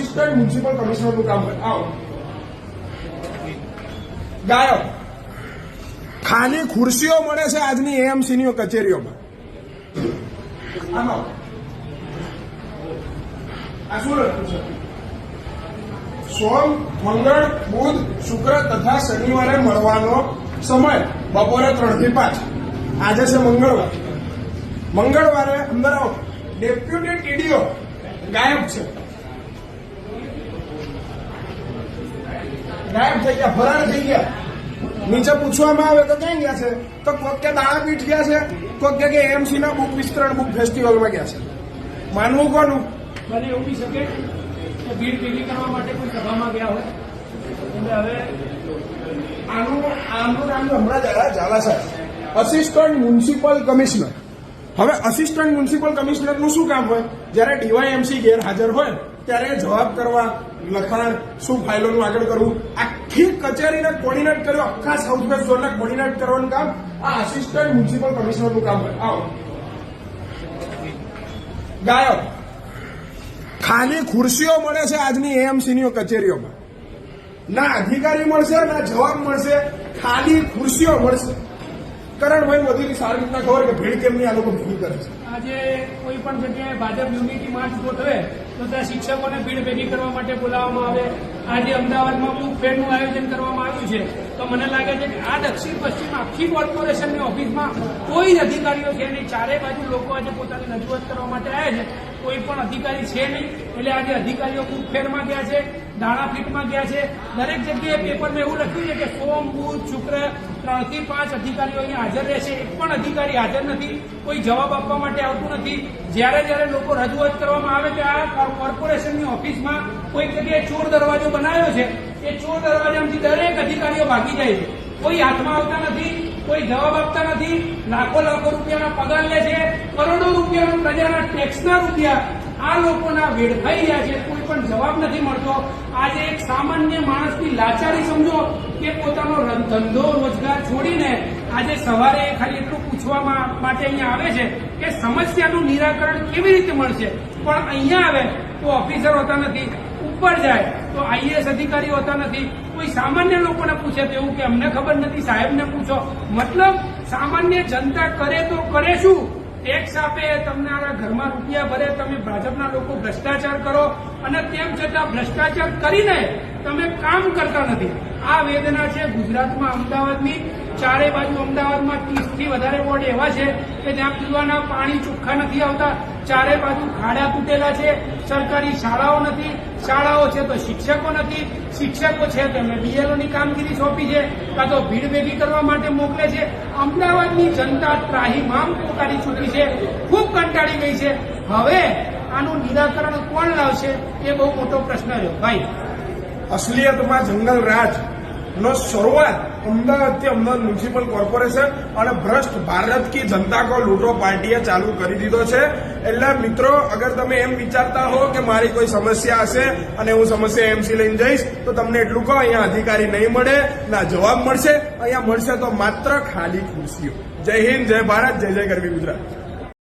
Assistant municipal કમિશનરનું કામ કરે આવો. ગાયબ ખાલી ખુરશીઓ મળે છે આજની એએમસીની કચેરીઓમાં. આમાં. આ શું લખ્યું છે? સોમ મંગળ બુધ શુક્ર તથા શનિવારે મળવાનો સમય બપોરે ત્રણથી પાંચ. આજે છે મંગળવાર. મંગળવારે અંદર આવો. ડેપ્યુટી ટીડીઓ ગાયબ છે. ગાયબ થઈ ગયા ફરાર થઈ ગયા. નીચે પૂછવામાં આવે તો ક્યાં ગયા છે? તો કોક કે દાણાપીઠ ગયા છે કોક કે કે એમસી ના બુક વિસ્તરણ બુક ફેસ્ટિવલમાં ગયા છે. માનવું કોનું? બને એવું બી શકે કે ભીડ ભેગી કરવા માટે કોઈ સભામાં ગયા હોય. એટલે હવે આનું આમનું નામ તો હમણાં જ આવ્યા ઝાલા સાહેબ. અસિસ્ટન્ટ મ્યુનિસિપલ કમિશનર હવે અસિસ્ટન્ટ મ્યુનિસિપલ કમિશનરનું શું કામ હોય? જ્યારે ડીવાયએમસી ગેરહાજર હોય ત્યારે જવાબ કરવા લખાણ શું ફાઇલોનું આગળ કરવું? આખી કચેરીને કોર્ડિનેટ કર્યો. આખા સાઉથ વેસ્ટ ઝોનને કોર્ડિનેટ કરવાનું કામ. આ આસિસ્ટન્ટ મ્યુનિસિપલ કમિશનરનું કામ હોય. આવો. ગાયબ ખાલી ખુરશીઓ મળે છે આજની એએમસીની કચેરીઓમાં. ના અધિકારી મળશે, ના જવાબ મળશે. ખાલી ખુરશીઓ મળશે. કરણભાઈ મોદીની સારી રીતના ખબર કે ભીડ કેમની આ લોકો ભેગી કરે છે? આજે કોઈ પણ જગ્યાએ ભાજપ યુનિટી માર્ચ ગોઠવે તો ત્યાં શિક્ષકોને ભીડ ભેગી કરવા માટે બોલાવવામાં આવે. આજે અમદાવાદમાં બુક ફેરનું આયોજન કરવામાં આવ્યું છે. તો મને લાગે છે કે આ દક્ષિણ પશ્ચિમ આખી કોર્પોરેશનની ઓફિસમાં કોઈ જ અધિકારીઓ છે નહીં. ચારે બાજુ લોકો આજે પોતાની રજૂઆત કરવા માટે આવ્યા છે. કોઈ પણ અધિકારી છે નહીં. એટલે આજે અધિકારીઓ બુક ફેરમાં ગયા છે, દાણા ફીટમાં ગયા છે. દરેક જગ્યાએ પેપરમાં એવું લખ્યું છે કે સોમ, બુધ, શુક્ર ત્રણથી પાંચ અધિકારીઓ અહીંયા હાજર રહેશે. એક પણ અધિકારી હાજર નથી. કોઈ જવાબ આપવા માટે આવતું નથી. જ્યારે જ્યારે લોકો રજૂઆત કરવામાં આવે કે આ કોર્પોરેશનની ઓફિસમાં કોઈ જગ્યાએ ચોર દરવાજો બનાવ્યો છે, એ ચોર દરવાજામાંથી દરેક અધિકારીઓ ભાગી જાય છે. કોઈ હાથમાં આવતા નથી, કોઈ જવાબ આપતા નથી. લાખો લાખો રૂપિયાના પગાર લે છે, કરોડો રૂપિયાના પ્રજાના ટેક્સના રૂપિયા આ લોકોના વેડફાઈ રહ્યા છે, કોઈ પણ જવાબ નથી મળતો. આજે એક સામાન્ય માણસની લાચારી સમજો કે પોતાનો ધંધો, રોજગાર છોડીને આજે સવારે ખાલી એટલું પૂછવા માટે અહીંયા આવે છે કે સમસ્યાનું નિરાકરણ કેવી રીતે મળશે? પણ અહીંયા આવે તો ઓફિસર હોતા નથી. ઉપર જાય, તો આઈએએસ અધિકારી હોતા નથી. કોઈ સામાન્ય લોકોને પૂછે તો એવું કે અમને ખબર નથી, સાહેબને પૂછો. મતલબ, સામાન્ય જનતા કરે તો કરે શું? ટેક્સ આપે આના ઘરમાં રૂપિયા ભરે, તમે ભાજપના લોકો ભ્રષ્ટાચાર કરો, અને તેમ છતાં ભ્રષ્ટાચાર કરીને તમે કામ કરતા નથી. આ વેદના છે ગુજરાતમાં અમદાવાદની. ચારે બાજુ અમદાવાદમાં ત્રીસથી વધારે વોર્ડ એવા છે કે જ્યાં પીવાના પાણી ચોખ્ખા નથી આવતા. ચારે બાજુ ખાડા તૂટેલા છે. સરકારી શાળાઓ નથી. શાળાઓ છે તો શિક્ષકો નથી. શિક્ષકો છે તો એમને બીએલઓની કામગીરી સોંપી છે. કાં તો ભીડ ભેગી કરવા માટે મોકલે છે. અમદાવાદની જનતા ત્રાહીમામ પોકારી ચૂકી છે. ખૂબ કંટાળી ગઈ છે. હવે આનું નિરાકરણ કોણ લાવશે એ બહુ મોટો પ્રશ્ન છે ભાઈ અસલિયતમાં જંગલ રાજ નો શરૂઆત અમદાવાદથી અમદાવાદ મ્યુનિસિપલ કોર્પોરેશન અને ભ્રષ્ટ ભારત કી જનતા કો લૂંટો પાર્ટીએ ચાલુ કરી દીધો છે. એટલે મિત્રો, અગર તમે એમ વિચારતા હો કે મારી કોઈ સમસ્યા હશે અને હું સમસ્યા એમસી લઈને જઈશ, તો તમને એટલું કહો, અહીંયા અધિકારી નહીં મળે, ના જવાબ મળશે. અહીંયા મળશે તો માત્ર ખાલી ખુરશીઓ. જય હિન્દ, જય ભારત, જય જય ગરવી ગુજરાત.